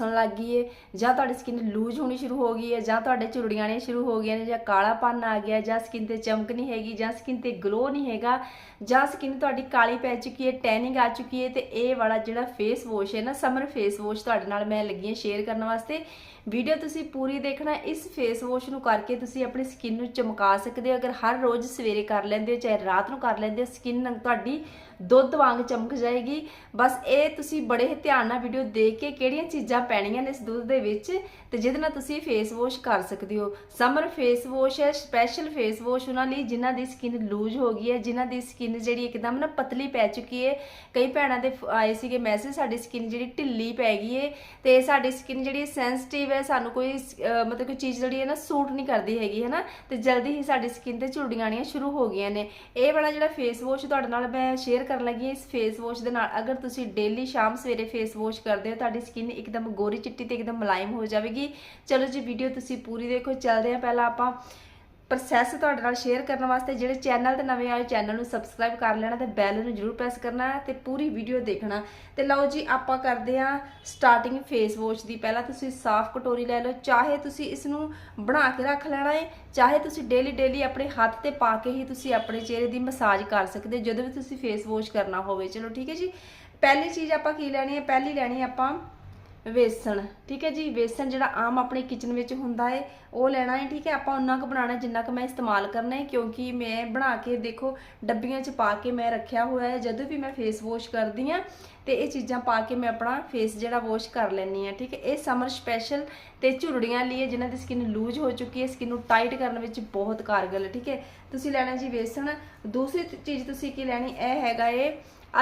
ਸੁਣ ਲੱਗ ਗਈ ਹੈ ਜਾਂ ਤੁਹਾਡੀ ਸਕਿਨ ਲੂਜ਼ ਹੋਣੀ ਸ਼ੁਰੂ ਹੋ ਗਈ ਹੈ ਜਾਂ ਤੁਹਾਡੇ ਝੁਰੜੀਆਂ ਆਉਣੀਆਂ ਸ਼ੁਰੂ ਹੋ ਗਈਆਂ ਨੇ, ਜਾਂ ਕਾਲਾਪਨ ਆ ਗਿਆ, ਜਾਂ ਸਕਿਨ ਤੇ ਚਮਕ ਨਹੀਂ ਹੈਗੀ, ਜਾਂ ਸਕਿਨ ਤੇ ਗਲੋ ਨਹੀਂ ਹੈਗਾ, ਜਾਂ ਸਕਿਨ ਤੁਹਾਡੀ ਕਾਲੀ ਪੈ ਚੁੱਕੀ ਹੈ ਟੈਨਿੰਗ ਆ ਚੁੱਕੀ ਹੈ ਤੇ ਇਹ ਵਾਲਾ ਜਿਹੜਾ ਫੇਸ ਵਾਸ਼ ਹੈ ਨਾ ਸਮਰ ਫੇਸ ਵਾਸ਼ ਤੁਹਾਡੇ ਨਾਲ ਮੈਂ ਲੱਗੀ ਹਾਂ ਸ਼ੇਅਰ ਕਰਨ ਵਾਸਤੇ। ਵੀਡੀਓ ਤੁਸੀਂ ਪੂਰੀ ਦੇਖਣਾ, ਇਸ ਫੇਸ ਵਾਸ਼ ਨੂੰ ਕਰਕੇ ਤੁਸੀਂ ਆਪਣੀ ਸਕਿਨ ਨੂੰ ਚਮਕਾ ਸਕਦੇ ਹੋ। ਅਗਰ ਹਰ ਰੋਜ਼ ਸਵੇਰੇ ਕਰ ਲੈਂਦੇ ਹੋ, ਚਾਹੇ ਰਾਤ ਨੂੰ ਕਰ ਲੈਂਦੇ ਹੋ ਸਕਿਨ ਤੁਹਾਡੀ ਦੁੱਧ ਵਾਂਗ ਚਮਕ ਜਾਏਗੀ। ਬਸ ਇਹ ਤੁਸੀਂ ਬੜੇ ਹੀ ਧਿਆਨ ਨਾਲ ਵੀਡੀਓ ਦੇਖ ਕੇ ਕਿਹੜੀਆਂ ਚੀਜ਼ਾਂ ਪੈਣੀਆਂ ਨੇ ਇਸ ਦੁੱਧ ਦੇ ਵਿੱਚ ਤੇ ਜਿਹਦੇ ਨਾਲ ਤੁਸੀਂ ਫੇਸ ਵਾਸ਼ ਕਰ ਸਕਦੇ ਹੋ। ਸਮਰ ਫੇਸ ਵਾਸ਼ ਹੈ ਸਪੈਸ਼ਲ ਫੇਸ ਵਾਸ਼ ਉਹਨਾਂ ਲਈ ਜਿਨ੍ਹਾਂ ਦੀ ਸਕਿਨ ਲੂਜ਼ ਹੋ ਗਈ ਹੈ, ਜਿਨ੍ਹਾਂ ਦੀ ਸਕਿਨ ਜਿਹੜੀ ਇੱਕਦਮ ਨਾ ਪਤਲੀ ਪੈ ਚੁੱਕੀ ਹੈ। ਕਈ ਭੈਣਾਂ ਦੇ ਫ- ਆਏ ਸੀਗੇ ਮੈਸੇਜ ਸਾਡੀ ਸਕਿਨ ਜਿਹੜੀ ਢਿੱਲੀ ਪੈ ਗਈ ਹੈ ਤੇ ਸਾਡੀ ਸਕਿਨ ਜਿਹੜੀ ਸੈਂਸਿਟਿਵ ਹੈ, ਸਾਨੂੰ ਕੋਈ ਮਤਲਬ ਕੋਈ ਚੀਜ਼ ਜਿਹੜੀ ਹੈ ਨਾ ਸੂਟ ਨਹੀਂ ਕਰਦੀ ਹੈਗੀ ਹੈ ਨਾ ਤੇ ਜਲਦੀ ਹੀ ਸਾਡੀ ਸਕਿਨ ਤੇ ਝੁਰੜੀਆਂ ਆਉਣੀਆਂ ਸ਼ੁਰੂ ਹੋ ਗਈਆਂ ਨੇ। ਇਹ ਵਾਲਾ ਜਿਹੜਾ ਫੇਸ ਵਾਸ਼ ਤੁਹਾਡੇ ਨਾਲ ਮੈਂ ਸ਼ੇਅਰ ਕਰਨ ਲੱਗੀ ਹਾਂ, ਇਸ ਫੇਸ ਵਾਸ਼ ਦੇ ਨਾਲ ਅਗਰ ਤੁਸੀਂ ਡੇਲੀ ਸ਼ਾਮ ਸਵੇਰੇ ਫੇਸ ਵਾਸ਼ ਕਰਦੇ ਹੋ, ਤੁਹਾਡੀ ਸਕਿਨ ਇੱਕਦਮ ਗੋਰੀ ਚਿੱਟੀ ਤੇ ਇੱਕਦਮ ਮੁਲਾਇਮ ਹੋ ਜਾਵੇਗੀ। ਚਲੋ ਜੀ ਵੀਡੀਓ ਤੁਸੀਂ ਪੂਰੀ ਦੇਖੋ, ਚੱਲਦੇ ਹਾਂ ਪਹਿਲਾਂ ਆਪਾਂ ਪ੍ਰੋਸੈਸ ਤੁਹਾਡੇ ਨਾਲ ਸ਼ੇਅਰ ਕਰਨ ਵਾਸਤੇ। ਜਿਹੜੇ ਚੈਨਲ ਤੇ ਨਵੇਂ ਆਏ ਚੈਨਲ ਨੂੰ ਸਬਸਕ੍ਰਾਈਬ ਕਰ ਲੈਣਾ ਤੇ ਬੈਲ ਨੂੰ ਜਰੂਰ ਪ੍ਰੈਸ ਕਰਨਾ ਹੈ ਤੇ ਪੂਰੀ ਵੀਡੀਓ ਦੇਖਣਾ। ਤੇ ਲਓ ਜੀ, ਆਪਾਂ ਕਰਦੇ ਹਾਂ ਸਟਾਰਟਿੰਗ ਫੇਸ ਵਾਸ਼ ਦੀ। ਪਹਿਲਾਂ ਤੁਸੀਂ ਸਾਫ਼ ਕਟੋਰੀ ਲੈ ਲਓ, ਚਾਹੇ ਤੁਸੀਂ ਇਸ ਨੂੰ ਬਣਾ ਕੇ ਰੱਖ ਲੈਣਾ ਹੈ, ਚਾਹੇ ਤੁਸੀਂ ਡੇਲੀ ਡੇਲੀ ਆਪਣੇ ਹੱਥ ਤੇ ਪਾ ਕੇ ਹੀ ਤੁਸੀਂ ਆਪਣੇ ਚਿਹਰੇ ਦੀ ਮਸਾਜ ਕਰ ਸਕਦੇ ਹੋ ਜਦੋਂ ਵੀ ਤੁਸੀਂ ਫੇਸ ਵਾਸ਼ ਕਰਨਾ ਹੋਵੇ। ਚਲੋ ਠੀਕ ਹੈ ਜੀ। ਪਹਿਲੀ ਚੀਜ਼ ਆਪਾਂ ਕੀ ਲੈਣੀ ਹੈ? ਪਹਿਲੀ ਲੈਣੀ ਆਪਾਂ ਵੇਸਣ, ਠੀਕ ਹੈ ਜੀ? ਵੇਸਣ ਜਿਹੜਾ ਆਮ ਆਪਣੇ ਕਿਚਨ ਵਿੱਚ ਹੁੰਦਾ ਹੈ ਉਹ ਲੈਣਾ ਹੈ ਠੀਕ ਹੈ? ਆਪਾਂ ਉਹਨਾਂ ਕੁ ਬਣਾਉਣਾ, ਜਿੰਨਾ ਕੁ ਮੈਂ ਇਸਤੇਮਾਲ ਕਰਨਾ ਹੈ ਕਿਉਂਕਿ ਮੈਂ ਬਣਾ ਕੇ, ਦੇਖੋ, ਡੱਬੀਆਂ 'ਚ ਪਾ ਕੇ ਮੈਂ ਰੱਖਿਆ ਹੋਇਆ ਹੈ ਜਦੋਂ ਵੀ ਮੈਂ ਫੇਸ ਵਾਸ਼ ਕਰਦੀ ਆ, ਤੇ ਇਹ ਚੀਜ਼ਾਂ ਪਾ ਕੇ ਮੈਂ ਆਪਣਾ ਫੇਸ ਜਿਹੜਾ ਵਾਸ਼ ਕਰ ਲੈਣੀ ਆ, ਠੀਕ ਹੈ? ਇਹ ਸਮਰ ਸਪੈਸ਼ਲ ਤੇ ਝੁਰੜੀਆਂ ਲਈ ਹੈ ਜਿਨ੍ਹਾਂ ਦੀ ਸਕਿਨ ਲੂਜ਼ ਹੋ ਚੁੱਕੀ ਹੈ ਸਕਿਨ ਨੂੰ ਟਾਈਟ ਕਰਨ ਵਿੱਚ ਬਹੁਤ ਕਾਰਗਰ ਹੈ ਠੀਕ ਹੈ? ਤੁਸੀਂ ਲੈਣਾ ਜੀ ਵੇਸਣ। ਦੂਸਰੀ ਚੀਜ਼ ਤੁਸੀਂ ਕੀ ਲੈਣੀ, ਇਹ ਹੈਗਾ ਇਹ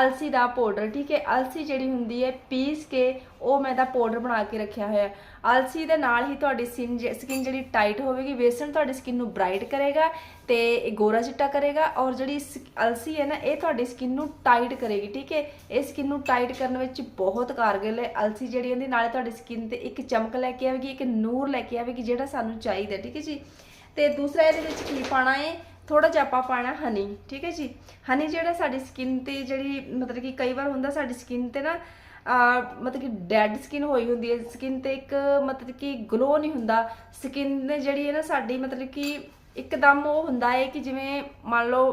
ਅਲਸੀ ਦਾ ਪਾਊਡਰ ਠੀਕ ਹੈ? ਅਲਸੀ ਜਿਹੜੀ ਹੁੰਦੀ ਹੈ, ਪੀਸ ਕੇ ਉਹ ਮੈਂ ਦਾ ਪਾਊਡਰ ਬਣਾ ਕੇ ਰੱਖਿਆ ਹੋਇਆ। ਅਲਸੀ ਦੇ ਨਾਲ ਹੀ ਤੁਹਾਡੀ ਸਕਿਨ ਸਕਿਨ ਜਿਹੜੀ ਟਾਈਟ ਹੋਵੇਗੀ, ਵੇਸਣ ਤੁਹਾਡੀ ਸਕਿਨ ਨੂੰ ਬ੍ਰਾਈਟ ਕਰੇਗਾ ਤੇ ਗੋਰਾ ਚਿੱਟਾ ਕਰੇਗਾ ਔਰ ਜਿਹੜੀ ਸ- ਅਲਸੀ ਹੈ ਨਾ, ਇਹ ਤੁਹਾਡੀ ਸਕਿਨ ਨੂੰ ਟਾਈਟ ਕਰੇਗੀ, ਠੀਕ ਹੈ? ਇਹ ਸਕਿਨ ਨੂੰ ਟਾਈਟ ਕਰਨ ਵਿੱਚ ਬਹੁਤ ਕਾਰਗਰ ਹੈ। ਅਲਸੀ ਜਿਹੜੀ ਹੁੰਦੀ, ਨਾਲੇ ਤੁਹਾਡੀ ਸਕਿਨ ਤੇ ਇੱਕ ਚਮਕ ਲੈ ਕੇ ਆਵੇਗੀ, ਇੱਕ ਨੂਰ ਲੈ ਕੇ ਆਵੇਗੀ ਜਿਹੜਾ ਸਾਨੂੰ ਚਾਹੀਦਾ ਠੀਕ ਹੈ ਜੀ? ਤੇ ਦੂਸਰਾ ਇਹਦੇ ਵਿੱਚ ਕੀ ਪਾਣਾ ਹੈ? ਥੋੜਾ ਜਿਹਾ ਆਪਾਂ ਪਾਣਾ ਹਨੀ ਠੀਕ ਹੈ ਜੀ? ਹਨੀ ਜਿਹੜਾ ਸਾਡੀ ਸਕਿਨ ਤੇ ਜਿਹੜੀ, ਮਤਲਬ ਕਿ ਕਈ ਵਾਰ ਹੁੰਦਾ ਸਾਡੀ ਸਕਿਨ ਤੇ ਨਾ ਮਤਲਬ ਕਿ ਡੈਡ ਸਕਿਨ ਹੋਈ ਹੁੰਦੀ ਹੈ। ਸਕਿਨ ਤੇ ਇੱਕ, ਮਤਲਬ ਕਿ ਗਲੋ ਨਹੀਂ ਹੁੰਦਾ। ਸਕਿਨ ਨੇ ਜਿਹੜੀ ਹੈ ਨਾ ਸਾਡੀ, ਮਤਲਬ ਕਿ ਇੱਕਦਮ ਉਹ ਹੁੰਦਾ ਹੈ ਕਿ ਜਿਵੇਂ ਮੰਨ ਲਓ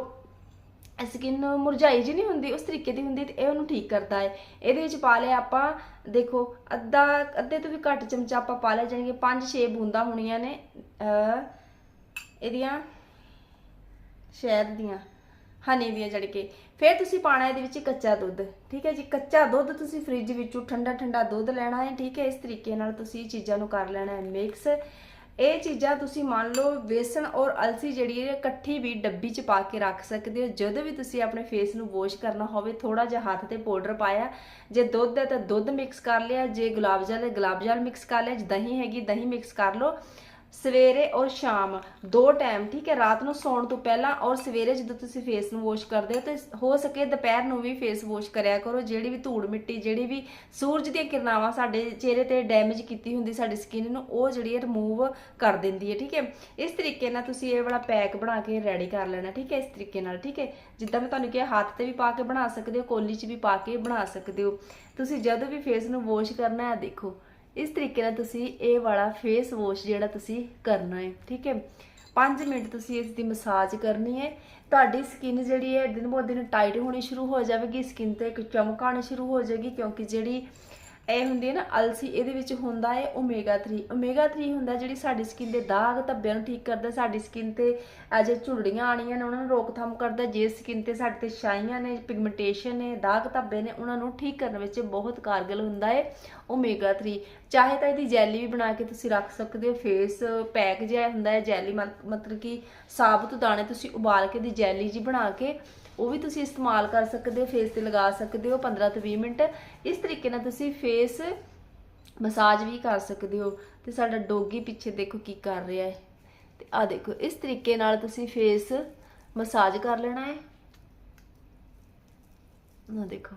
ਸਕਿਨ ਮੁਰਝਾਈ ਜੀ ਨਹੀਂ ਹੁੰਦੀ, ਉਸ ਤਰੀਕੇ ਦੀ ਹੁੰਦੀ ਤੇ ਇਹ ਉਹਨੂੰ ਠੀਕ ਕਰਦਾ ਹੈ। ਇਹਦੇ ਵਿੱਚ ਪਾ ਲਿਆ ਆਪਾਂ, ਦੇਖੋ, ਅੱਧਾ, ਅੱਧੇ ਤੋਂ ਵੀ ਘੱਟ ਚਮਚਾ ਆਪਾਂ ਪਾ ਲਿਆ ਜਾਣਗੇ 5-6 ਬੂੰਦਾਂ ਹੋਣੀਆਂ ਨੇ। ਇਹਦੀਆਂ ਸ਼ਹਿਦ ਦੀਆਂ ਹਨੀ ਦੀਆਂ ਜੜ ਕੇ ਫਿਰ ਤੁਸੀਂ ਪਾਣਾ ਇਹਦੇ ਵਿੱਚ ਕੱਚਾ ਦੁੱਧ, ਠੀਕ ਹੈ ਜੀ? ਕੱਚਾ ਦੁੱਧ ਤੁਸੀਂ ਫ੍ਰਿਜ ਵਿੱਚੋਂ ਠੰਡਾ ਠੰਡਾ ਦੁੱਧ ਲੈਣਾ ਹੈ, ਠੀਕ ਹੈ? ਇਸ ਤਰੀਕੇ ਨਾਲ ਤੁਸੀਂ ਇਹ ਚੀਜ਼ਾਂ ਨੂੰ ਕਰ ਲੈਣਾ ਹੈ ਮਿਕਸ ਇਹ ਚੀਜ਼ਾਂ ਤੁਸੀਂ ਮੰਨ ਲਓ ਵੇਸਣ ਔਰ ਅਲਸੀ ਜਿਹੜੀ ਹੈ, ਇਕੱਠੀ ਵੀ ਡੱਬੀ 'ਚ ਪਾ ਕੇ ਰੱਖ ਸਕਦੇ ਹੋ। ਜਦੋਂ ਵੀ ਤੁਸੀਂ ਆਪਣੇ ਫੇਸ ਨੂੰ ਵਾਸ਼ ਕਰਨਾ ਹੋਵੇ ਥੋੜਾ ਜਿਹਾ ਹੱਥ ਤੇ ਪਾਊਡਰ ਪਾਇਆ, ਜੇ ਦੁੱਧ ਹੈ ਤਾਂ ਦੁੱਧ ਮਿਕਸ ਕਰ ਲਿਆ, ਜੇ ਗੁਲਾਬ ਜਲ ਹੈ, ਗੁਲਾਬ ਜਲ ਮਿਕਸ ਕਰ ਲਿਆ ਜੇ ਦਹੀਂ ਹੈਗੀ, ਦਹੀਂ ਮਿਕਸ ਕਰ ਲਓ। ਸਵੇਰੇ ਔਰ ਸ਼ਾਮ, ਦੋ ਟਾਈਮ ਠੀਕ ਹੈ, ਰਾਤ ਨੂੰ ਸੌਣ ਤੋਂ ਪਹਿਲਾਂ ਔਰ ਸਵੇਰੇ ਜਦੋਂ ਤੁਸੀਂ ਫੇਸ ਨੂੰ ਵਾਸ਼ ਕਰਦੇ ਹੋ ਤੇ ਹੋ ਸਕੇ ਦੁਪਹਿਰ ਨੂੰ ਵੀ ਫੇਸ ਵਾਸ਼ ਕਰਿਆ ਕਰੋ, ਜਿਹੜੀ ਵੀ ਧੂੜ ਮਿੱਟੀ, ਜਿਹੜੀ ਵੀ ਸੂਰਜ ਦੀਆਂ ਕਿਰਨਾਵਾਂ ਸਾਡੇ ਚਿਹਰੇ ਤੇ ਡੈਮੇਜ ਕੀਤੀ ਹੁੰਦੀ ਸਾਡੀ ਸਕਿਨ ਨੂੰ, ਉਹ ਜਿਹੜੀ ਹੈ ਰਿਮੂਵ ਕਰ ਦਿੰਦੀ ਹੈ, ਠੀਕ ਹੈ। ਇਸ ਤਰੀਕੇ ਨਾਲ ਤੁਸੀਂ ਇਹ ਵਾਲਾ ਪੈਕ ਬਣਾ ਕੇ ਰੈਡੀ ਕਰ ਲੈਣਾ, ਠੀਕ ਹੈ, ਇਸ ਤਰੀਕੇ ਨਾਲ, ਠੀਕ ਹੈ। ਜਿੱਦਾਂ ਮੈਂ ਤੁਹਾਨੂੰ ਕਿਹਾ, ਹੱਥ ਤੇ ਵੀ ਪਾ ਕੇ ਬਣਾ ਸਕਦੇ ਹੋ, ਕੋਲੀ 'ਚ ਵੀ ਪਾ ਕੇ ਬਣਾ ਸਕਦੇ ਹੋ। ਤੁਸੀਂ ਜਦੋਂ ਵੀ ਫੇਸ ਨੂੰ ਵਾਸ਼ ਕਰਨਾ ਹੈ, ਦੇਖੋ ਇਸ ਤਰੀਕੇ ਨਾਲ ਤੁਸੀਂ ਇਹ ਵਾਲਾ ਫੇਸ ਵਾਸ਼ ਜਿਹੜਾ ਤੁਸੀਂ ਕਰਨਾ ਹੈ, ਠੀਕ ਹੈ? 5 ਮਿੰਟ ਤੁਸੀਂ ਇਸ ਦੀ ਮਸਾਜ ਕਰਨੀ ਹੈ। ਤੁਹਾਡੀ ਸਕਿਨ ਜਿਹੜੀ ਹੈ ਦਿਨ ਬੋ ਦਿਨ ਟਾਈਟ ਹੋਣੀ ਸ਼ੁਰੂ ਹੋ ਜਾਵੇਗੀ ਸਕਿਨ ਤੇ ਇੱਕ ਚਮਕ ਆਉਣੀ ਸ਼ੁਰੂ ਹੋ ਜਾਏਗੀ ਕਿਉਂਕਿ ਜਿਹੜੀ ਇਹ ਹੁੰਦੀ ਹੈ ਨਾ, ਅਲਸੀ, ਇਹਦੇ ਵਿੱਚ ਹੁੰਦਾ ਹੈ ਓਮੇਗਾ 3 ਓਮੇਗਾ 3 ਹੁੰਦਾ ਜਿਹੜੀ ਸਾਡੀ ਸਕਿਨ ਦੇ ਦਾਗ ਧੱਬਿਆਂ ਨੂੰ ਠੀਕ ਕਰਦਾ, ਸਾਡੀ ਸਕਿਨ ਤੇ ਅਜੇ ਝੁਰੜੀਆਂ ਆਣੀਆਂ ਨੇ, ਉਹਨਾਂ ਨੂੰ ਰੋਕਥਾਮ ਕਰਦਾ, ਜੇ ਸਕਿਨ ਤੇ ਸਾਡੇ ਤੇ ਛਾਈਆਂ ਨੇ ਪਿਗਮੈਂਟੇਸ਼ਨ ਨੇ, ਦਾਗ ਧੱਬੇ ਨੇ, ਉਹਨਾਂ ਨੂੰ ਠੀਕ ਕਰਨ ਵਿੱਚ ਬਹੁਤ ਕਾਰਗਰ ਹੁੰਦਾ ਹੈ ਓਮੇਗਾ 3 ਚਾਹੇ ਤਾਂ ਇਹਦੀ ਜੈਲੀ ਵੀ ਬਣਾ ਕੇ ਤੁਸੀਂ ਰੱਖ ਸਕਦੇ ਹੋ ਫੇਸ ਪੈਕ ਜਿਹਾ ਹੁੰਦਾ ਹੈ ਜੈਲੀ ਮਤਲਬ ਕਿ ਸਾਬਤ ਦਾਣੇ ਤੁਸੀਂ ਉਬਾਲ ਕੇ ਦੀ ਜੈਲੀ ਜੀ ਬਣਾ ਕੇ ਉਹ ਵੀ ਤੁਸੀਂ ਇਸਤੇਮਾਲ ਕਰ ਸਕਦੇ ਹੋ ਫੇਸ ਤੇ ਲਗਾ ਸਕਦੇ ਹੋ 15 ਤੋਂ 20 ਮਿੰਟ। ਇਸ ਤਰੀਕੇ ਨਾਲ ਤੁਸੀਂ ਫੇਸ ਮਸਾਜ ਵੀ ਕਰ ਸਕਦੇ ਹੋ। ਤੇ ਸਾਡਾ ਡੋਗੀ ਪਿੱਛੇ ਦੇਖੋ ਕੀ ਕਰ ਰਿਹਾ ਹੈ। ਤੇ ਆ ਦੇਖੋ, ਇਸ ਤਰੀਕੇ ਨਾਲ ਤੁਸੀਂ ਫੇਸ ਮਸਾਜ ਕਰ ਲੈਣਾ ਹੈ। ਨਾ ਦੇਖੋ।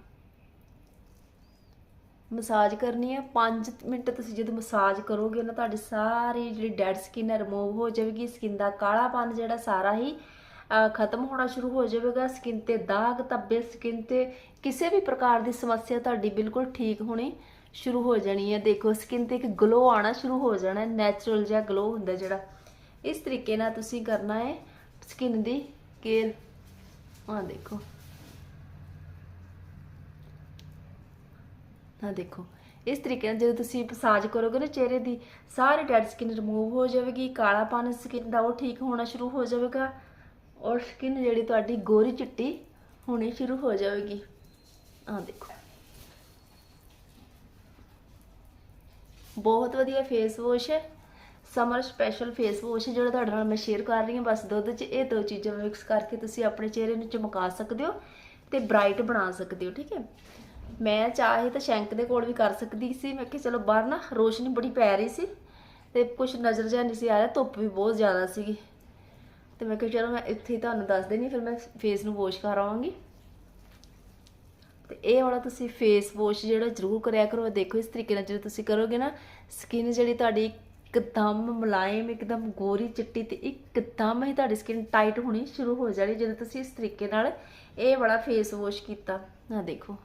ਮਸਾਜ ਕਰਨੀ ਹੈ। 5 ਮਿੰਟ ਤੁਸੀਂ ਜਦੋਂ ਮਸਾਜ ਕਰੋਗੇ ਨਾ, ਤੁਹਾਡੀ ਸਾਰੀ ਜਿਹੜੀ ਡੈਡ ਸਕਿਨ ਹੈ ਰਿਮੂਵ ਹੋ ਜਾਵੇਗੀ। ਸਕਿਨ ਦਾ ਕਾਲਾਪਨ ਜਿਹੜਾ ਸਾਰਾ ਹੀ ਖਤਮ ਹੋਣਾ ਸ਼ੁਰੂ ਹੋ ਜਾਵੇਗਾ। ਸਕਿਨ ਤੇ ਦਾਗ, ਧੱਬੇ ਸਕਿਨ ਤੇ ਕਿਸੇ ਵੀ ਪ੍ਰਕਾਰ ਦੀ ਸਮੱਸਿਆ ਤੁਹਾਡੀ ਬਿਲਕੁਲ ਠੀਕ ਹੋਣੀ ਸ਼ੁਰੂ ਹੋ ਜਾਣੀ ਹੈ। ਦੇਖੋ, ਸਕਿਨ ਤੇ ਇੱਕ ਗਲੋ ਆਣਾ ਸ਼ੁਰੂ ਹੋ ਜਾਣਾ ਨੈਚੁਰਲ ਜਿਹਾ ਗਲੋ ਹੁੰਦਾ ਜਿਹੜਾ। ਇਸ ਤਰੀਕੇ ਨਾਲ ਤੁਸੀਂ ਕਰਨਾ ਹੈ ਸਕਿਨ ਦੀ ਕੇਅਰ। ਆ ਦੇਖੋ। ਆ ਦੇਖੋ। ਇਸ ਤਰੀਕੇ ਨਾਲ ਜਦੋਂ ਤੁਸੀਂ ਮਸਾਜ ਕਰੋਗੇ ਨਾ ਚਿਹਰੇ ਦੀ, ਸਾਰੀ ਡੈਡ ਸਕਿਨ ਰਿਮੂਵ ਹੋ ਜਾਵੇਗੀ, ਕਾਲਾਪਨ ਸਕਿਨ ਦਾ ਉਹ ਠੀਕ ਹੋਣਾ ਸ਼ੁਰੂ ਹੋ ਜਾਵੇਗਾ। ਔਰ ਸਕਿਨ ਜਿਹੜੀ ਤੁਹਾਡੀ ਗੋਰੀ ਚਿੱਟੀ ਹੋਣੀ ਸ਼ੁਰੂ ਹੋ ਜਾਵੇਗੀ। ਆ ਦੇਖੋ। ਬਹੁਤ ਵਧੀਆ ਫੇਸ ਵਾਸ਼ ਹੈ। ਸਮਰ ਸਪੈਸ਼ਲ ਫੇਸ ਵਾਸ਼ ਜਿਹੜਾ ਤੁਹਾਡੇ ਨਾਲ ਮੈਂ ਸ਼ੇਅਰ ਕਰ ਰਹੀ ਹਾਂ। ਬਸ ਦੁੱਧ 'ਚ ਇਹ ਦੋ ਚੀਜ਼ਾਂ ਮਿਕਸ ਕਰਕੇ ਤੁਸੀਂ ਆਪਣੇ ਚਿਹਰੇ ਨੂੰ ਚਮਕਾ ਸਕਦੇ ਹੋ ਤੇ ਬ੍ਰਾਈਟ ਬਣਾ ਸਕਦੇ ਹੋ, ਠੀਕ ਹੈ? ਮੈਂ ਚਾਹੇ ਤਾਂ ਸ਼ੈਂਕ ਦੇ ਕੋਲ ਵੀ ਕਰ ਸਕਦੀ ਸੀ। ਮੈਂ ਕਿਹਾ ਚਲੋ ਬਾਹਰ ਨਾ ਰੋਸ਼ਨੀ ਬੜੀ ਪੈ ਰਹੀ ਸੀ ਤੇ ਕੁਝ ਨਜ਼ਰ ਜਿਹਾ ਨਹੀਂ ਸੀ ਆ ਰਿਹਾ, ਧੁੱਪ ਵੀ ਬਹੁਤ ਜ਼ਿਆਦਾ ਸੀਗੀ। ਤੇ ਮੈਂ ਕਿਹਾ ਚਲੋ ਮੈਂ ਇੱਥੇ ਹੀ ਤੁਹਾਨੂੰ ਦੱਸ ਦੇਣੀ ਫਿਰ ਮੈਂ ਫੇਸ ਨੂੰ ਵਾਸ਼ ਕਰ ਆਵਾਂਗੀ ਤੇ ਇਹ ਵਾਲਾ ਤੁਸੀਂ ਫੇਸ ਵਾਸ਼ ਜਿਹੜਾ ਜ਼ਰੂਰ ਕਰਿਆ ਕਰੋ ਦੇਖੋ ਇਸ ਤਰੀਕੇ ਨਾਲ ਜਦੋਂ ਤੁਸੀਂ ਕਰੋਗੇ ਨਾ ਸਕਿਨ ਜਿਹੜੀ ਤੁਹਾਡੀ ਇੱਕਦਮ ਮੁਲਾਇਮ, ਇੱਕਦਮ ਗੋਰੀ ਚਿੱਟੀ ਤੇ ਇੱਕਦਮ ਹੀ ਤੁਹਾਡੀ ਸਕਿਨ ਟਾਈਟ ਹੋਣੀ ਸ਼ੁਰੂ ਹੋ ਜਾਣੀ ਜਦੋਂ ਤੁਸੀਂ ਇਸ ਤਰੀਕੇ ਨਾਲ ਇਹ ਵਾਲਾ ਫੇਸ ਵਾਸ਼ ਕੀਤਾ। ਨਾ ਦੇਖੋ।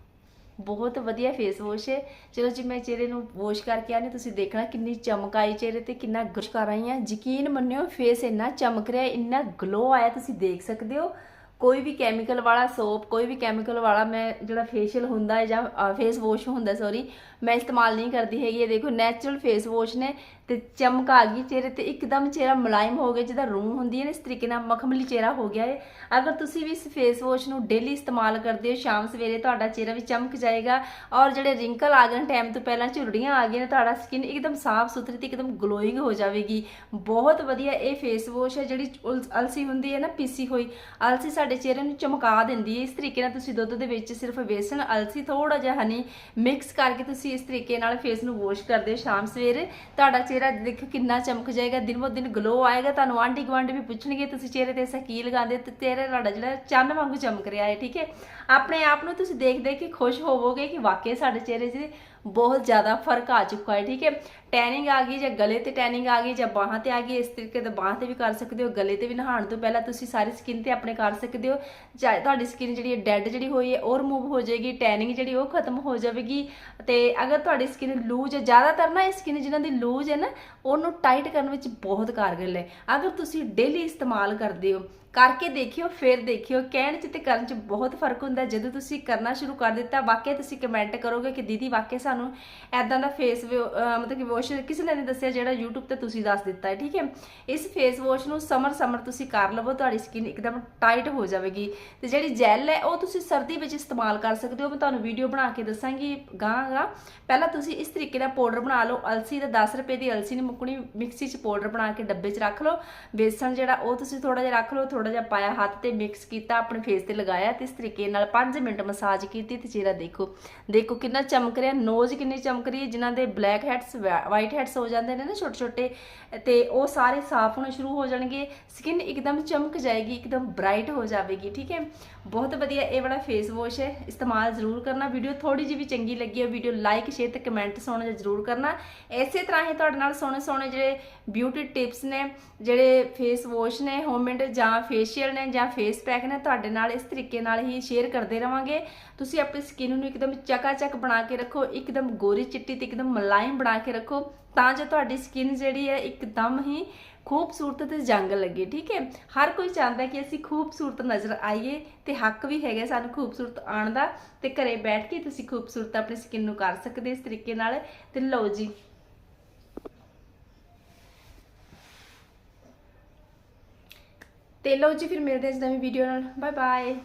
ਬਹੁਤ ਵਧੀਆ ਫੇਸ ਵਾਸ਼ ਹੈ। ਚਲੋ ਜੀ, ਮੈਂ ਚਿਹਰੇ ਨੂੰ ਵਾਸ਼ ਕਰਕੇ ਆਨੇ ਤੁਸੀਂ ਦੇਖਣਾ ਕਿੰਨੀ ਚਮਕ ਆਈ ਚਿਹਰੇ ਤੇ ਕਿੰਨਾ ਗੁਸ਼ਕਾਰ ਆਈ ਹੈ ਯਕੀਨ ਮੰਨਿਓ ਫੇਸ ਇੰਨਾ ਚਮਕ ਰਿਹਾ ਇੰਨਾ ਗਲੋ ਆਇਆ। ਤੁਸੀਂ ਦੇਖ ਸਕਦੇ ਹੋ। ਕੋਈ ਵੀ ਕੈਮੀਕਲ ਵਾਲਾ ਸੋਪ ਕੋਈ ਵੀ ਕੈਮੀਕਲ ਵਾਲਾ ਮੈਂ ਜਿਹੜਾ ਫੇਸ਼ੀਅਲ ਹੁੰਦਾ ਹੈ ਜਾਂ ਫੇਸ ਵਾਸ਼ ਹੁੰਦਾ ਸੌਰੀ ਮੈਂ ਇਸਤੇਮਾਲ ਨਹੀਂ ਕਰਦੀ ਹੈਗੀ। ਇਹ ਦੇਖੋ ਨੈਚੁਰਲ ਫੇਸ ਵਾਸ਼ ਨੇ ਤੇ ਚਮਕ ਆ ਗਈ, ਚਿਹਰੇ ਤੇ ਇੱਕਦਮ ਚਿਹਰਾ ਮੁਲਾਇਮ ਹੋ ਗਿਆ, ਜਿਹਦਾ ਰੂਮ ਹੁੰਦੀ ਹੈ ਨਾ, ਇਸ ਤਰੀਕੇ ਨਾਲ ਮਖਮਲੀ ਚਿਹਰਾ ਹੋ ਗਿਆ ਹੈ। ਅਗਰ ਤੁਸੀਂ ਵੀ ਇਸ ਫੇਸ ਵਾਸ਼ ਨੂੰ ਡੇਲੀ ਇਸਤੇਮਾਲ ਕਰਦੇ ਹੋ, ਸ਼ਾਮ ਸਵੇਰੇ ਤੁਹਾਡਾ ਚਿਹਰਾ ਵੀ ਚਮਕ ਜਾਏਗਾ ਔਰ ਜਿਹੜੇ ਰਿੰਕਲ ਆ ਗਏ ਟਾਈਮ ਤੋਂ ਪਹਿਲਾਂ ਝੁਰੜੀਆਂ ਆ ਗਈਆਂ ਨੇ, ਤੁਹਾਡਾ ਸਕਿਨ ਇੱਕਦਮ ਸਾਫ਼ ਸੁਥਰੀ ਤੇ ਇੱਕਦਮ ਗਲੋਇੰਗ ਹੋ ਜਾਵੇਗੀ। ਬਹੁਤ ਵਧੀਆ ਇਹ ਫੇਸ ਵਾਸ਼ ਹੈ, ਜਿਹੜੀ ਉਲਸ- ਅਲਸੀ ਹੁੰਦੀ ਹੈ ਨਾ, ਪੀਸੀ ਹੋਈ। ਅਲਸੀ ਸਾਡੇ ਚਿਹਰੇ ਨੂੰ ਚਮਕਾ ਦਿੰਦੀ ਹੈ। ਇਸ ਤਰੀਕੇ ਨਾਲ ਤੁਸੀਂ ਦੁੱਧ ਦੇ ਵਿੱਚ ਸਿਰਫ ਬੇਸਨ ਅਲਸੀ ਥੋੜਾ ਜਿਹਾ ਹਨੀ ਮਿਕਸ ਕਰਕੇ ਤੁਸੀਂ ਇਸ ਤਰੀਕੇ ਨਾਲ ਫੇਸ ਨੂੰ ਵਾਸ਼ ਕਰਦੇ ਹੋ ਸ਼ਾਮ ਸਵੇਰੇ। ਤੁਹਾਡਾ ਚਿਹਰਾ ਦੇਖੋ ਕਿੰਨਾ ਚਮਕ ਜਾਏਗਾ, ਦਿਨ ਬੋ ਦਿਨ ਗਲੋ ਆਏਗਾ। ਤੁਹਾਨੂੰ ਆਂਢੀ ਗੁਆਂਢੀ ਵੀ ਪੁੱਛਣਗੇ, ਤੁਸੀਂ ਚਿਹਰੇ ਤੇ ਐਸਾ ਕੀ ਲਗਾਉਂਦੇ ਹੋ? ਤੇ ਚਿਹਰਾ ਤੁਹਾਡਾ ਜਿਹੜਾ ਚੰਨ ਵਾਂਗੂ ਚਮਕ ਰਿਹਾ ਹੈ, ਠੀਕ ਹੈ? ਆਪਣੇ ਆਪ ਨੂੰ ਤੁਸੀਂ ਦੇਖ ਦੇਖ ਕੇ ਖੁਸ਼ ਹੋਵੋਗੇ ਕਿ ਵਾਕਈ ਸਾਡੇ ਚਿਹਰੇ 'ਚ ਬਹੁਤ ਜ਼ਿਆਦਾ ਫ਼ਰਕ ਆ ਚੁੱਕਾ ਹੈ, ਠੀਕ ਹੈ? ਟੈਨਿੰਗ ਆ ਗਈ ਜਾਂ ਗਲੇ ਤੇ ਟੈਨਿੰਗ ਆ ਗਈ ਜਾਂ ਬਾਹਾਂ ਤੇ ਆ ਗਈ, ਇਸ ਤਰੀਕੇ ਦੇ ਬਾਹਾਂ ਤੇ ਵੀ ਕਰ ਸਕਦੇ ਹੋ, ਗਲੇ ਤੇ ਵੀ ਨਹਾਉਣ ਤੋਂ ਪਹਿਲਾਂ ਤੁਸੀਂ ਸਾਰੀ ਸਕਿਨ ਤੇ ਆਪਣੇ ਕਰ ਸਕਦੇ ਹੋ ਚਾਹੇ ਤੁਹਾਡੀ ਸਕਿਨ ਜਿਹੜੀ ਹੈ ਡੈਡ ਜਿਹੜੀ ਹੋਈ ਹੈ, ਉਹ ਰਿਮੂਵ ਹੋ ਜਾਏਗੀ, ਟੈਨਿੰਗ ਜਿਹੜੀ ਉਹ ਖਤਮ ਹੋ ਜਾਵੇਗੀ। ਤੇ ਅਗਰ ਤੁਹਾਡੀ ਸਕਿਨ ਲੂਜ ਹੈ, ਜ਼ਿਆਦਾਤਰ ਨਾ ਇਹ ਸਕਿਨ ਜਿਨ੍ਹਾਂ ਦੀ ਲੂਜ ਹੈ ਨਾ, ਉਹਨੂੰ ਟਾਈਟ ਕਰਨ ਵਿੱਚ ਬਹੁਤ ਕਾਰਗਰ ਹੈ। ਅਗਰ ਤੁਸੀਂ ਡੇਲੀ ਇਸਤੇਮਾਲ ਕਰਦੇ ਹੋ ਕਰਕੇ ਦੇਖਿਓ, ਫਿਰ ਦੇਖਿਓ। ਕਹਿਣ ਚ ਤੇ ਕਰਨ ਚ ਬਹੁਤ ਫ਼ਰਕ ਹੁੰਦਾ। ਜਦੋਂ ਤੁਸੀਂ ਕਰਨਾ ਸ਼ੁਰੂ ਕਰ ਦਿੱਤਾ, ਵਾਕਿਆ ਤੁਸੀਂ ਕਮੈਂਟ ਕਰੋਗੇ ਕਿ ਦੀਦੀ ਵਾਕਿਆ ਸਾਨੂੰ ਐਦਾਂ ਦਾ ਫੇਸ ਮਤਲਬ ਕਿ ਵਾਸ਼ ਕਿਸੇ ਨੇ ਨਹੀਂ ਦੱਸਿਆ ਜਿਹੜਾ YouTube ਤੇ ਤੁਸੀਂ ਦੱਸ ਦਿੱਤਾ ਹੈ, ਠੀਕ ਹੈ? ਇਸ ਫੇਸ ਵਾਸ਼ ਨੂੰ ਸਮਰ ਸਮਰ ਤੁਸੀਂ ਕਰ ਲਵੋ, ਤੁਹਾਡੀ ਸਕਿਨ ਇੱਕਦਮ ਟਾਈਟ ਹੋ ਜਾਵੇਗੀ। ਤੇ ਜਿਹੜੀ ਜੈਲ ਹੈ, ਉਹ ਤੁਸੀਂ ਸਰਦੀ ਵਿੱਚ ਇਸਤੇਮਾਲ ਕਰ ਸਕਦੇ ਹੋ। ਮੈਂ ਤੁਹਾਨੂੰ ਵੀਡੀਓ ਬਣਾ ਕੇ ਦੱਸਾਂਗੀ ਗਾਂ ਗਾਂ ਪਹਿਲਾਂ ਤੁਸੀਂ ਇਸ ਤਰੀਕੇ ਨਾਲ ਪਾਊਡਰ ਬਣਾ ਲਓ। ਅਲਸੀ ਦਾ 10 ਰੁਪਏ ਦੀ ਅਲਸੀ ਨਹੀਂ ਮੁੱਕਣੀ ਮਿਕਸੀ 'ਚ ਪਾਊਡਰ ਬਣਾ ਕੇ ਡੱਬੇ 'ਚ ਰੱਖ ਲਓ। ਬੇਸਨ ਜਿਹੜਾ, ਉਹ ਤੁਸੀਂ ਥੋੜਾ ਜਿਹਾ ਰੱਖ ਲਓ ਥੋੜਾ ਜਿਹਾ ਪਾਇਆ ਹੱਥ ਤੇ ਮਿਕਸ ਕੀਤਾ, ਆਪਣੇ ਫੇਸ ਤੇ ਲਗਾਇਆ ਤੇ ਇਸ ਤਰੀਕੇ ਨਾਲ 5 ਮਿੰਟ ਮਸਾਜ ਕੀਤੀ ਤੇ ਚਿਹਰਾ ਦੇਖੋ। ਦੇਖੋ ਕਿੰਨਾ ਚਮਕ ਰਿਹਾ ਨੋਜ਼ ਕਿੰਨੀ ਚਮਕ ਰਹੀ ਹੈ, ਜਿਨ੍ਹਾਂ ਦੇ ਬਲੈਕ ਹੈਡਸ ਵਾਈਟ ਹੈਡਸ ਹੋ ਜਾਂਦੇ ਨੇ ਨਾ ਛੋਟੇ ਛੋਟੇ ਤੇ ਉਹ ਸਾਰੇ ਸਾਫ਼ ਹੋਣੇ ਸ਼ੁਰੂ ਹੋ ਜਾਣਗੇ ਸਕਿਨ ਇੱਕਦਮ ਚਮਕ ਜਾਏਗੀ, ਇੱਕਦਮ ਬ੍ਰਾਈਟ ਹੋ ਜਾਵੇਗੀ, ਠੀਕ ਹੈ? ਬਹੁਤ ਵਧੀਆ ਇਹ ਵਾਲਾ ਫੇਸ ਵਾਸ਼ ਹੈ, ਇਸਤੇਮਾਲ ਜ਼ਰੂਰ ਕਰਨਾ ਵੀਡੀਓ ਥੋੜੀ ਜਿਹੀ ਵੀ ਚੰਗੀ ਲੱਗੀ ਹੈ ਵੀਡੀਓ ਲਾਈਕ ਸ਼ੇਅਰ ਤੇ ਕਮੈਂਟ ਸੋਹਣਾ ਜਿਹਾ ਜ਼ਰੂਰ ਕਰਨਾ। ਇਸੇ ਤਰ੍ਹਾਂ ਹੀ ਤੁਹਾਡੇ ਨਾਲ ਸੋਹਣੇ ਸੋਹਣੇ ਜਿਹੜੇ ਬਿਊਟੀ ਟਿਪਸ ਨੇ, ਜਿਹੜੇ ਫੇਸ ਵਾਸ਼ ਨੇ ਹੋਮਮੇਡ ਜਾਂ ਫੇਸ਼ੀਅਲ ਨੇ ਜਾਂ ਫੇਸ ਪੈਕ ਨੇ, ਤੁਹਾਡੇ ਨਾਲ ਇਸ ਤਰੀਕੇ ਨਾਲ ਹੀ ਸ਼ੇਅਰ ਕਰਦੇ ਰਵਾਂਗੇ। ਤੁਸੀਂ ਆਪਣੀ ਸਕਿਨ ਨੂੰ ਇੱਕਦਮ ਚਕਾਚਕ ਬਣਾ ਕੇ ਰੱਖੋ, ਇੱਕਦਮ ਗੋਰੀ ਚਿੱਟੀ ਤੇ ਇੱਕਦਮ ਮਲਾਇਮ ਬਣਾ ਕੇ ਰੱਖੋ, ਤਾਂ ਜੋ ਤੁਹਾਡੀ ਸਕਿਨ ਜਿਹੜੀ ਹੈ ਇੱਕਦਮ ਹੀ ਖੂਬਸੂਰਤ ਤੇ ਜੰਗ ਲੱਗੇ, ਠੀਕ ਹੈ? ਹਰ ਕੋਈ ਚਾਹੁੰਦਾ ਕਿ ਅਸੀਂ ਖੂਬਸੂਰਤ ਨਜ਼ਰ ਆਈਏ ਤੇ ਹੱਕ ਵੀ ਹੈਗਾ ਸਾਨੂੰ ਖੂਬਸੂਰਤ ਆਉਣ ਦਾ, ਤੇ ਘਰੇ ਬੈਠ ਕੇ ਤੁਸੀਂ ਖੂਬਸੂਰਤ ਆਪਣੀ ਸਕਿਨ ਨੂੰ ਕਰ ਸਕਦੇ ਇਸ ਤਰੀਕੇ ਨਾਲ, ਤੇ ਲਓ ਜੀ। ਤੇ ਲਓ ਜੀ ਫਿਰ ਮਿਲਦੇ ਹਾਂ ਇਸ ਨਵੀਂ ਵੀਡੀਓ ਨਾਲ। Bye bye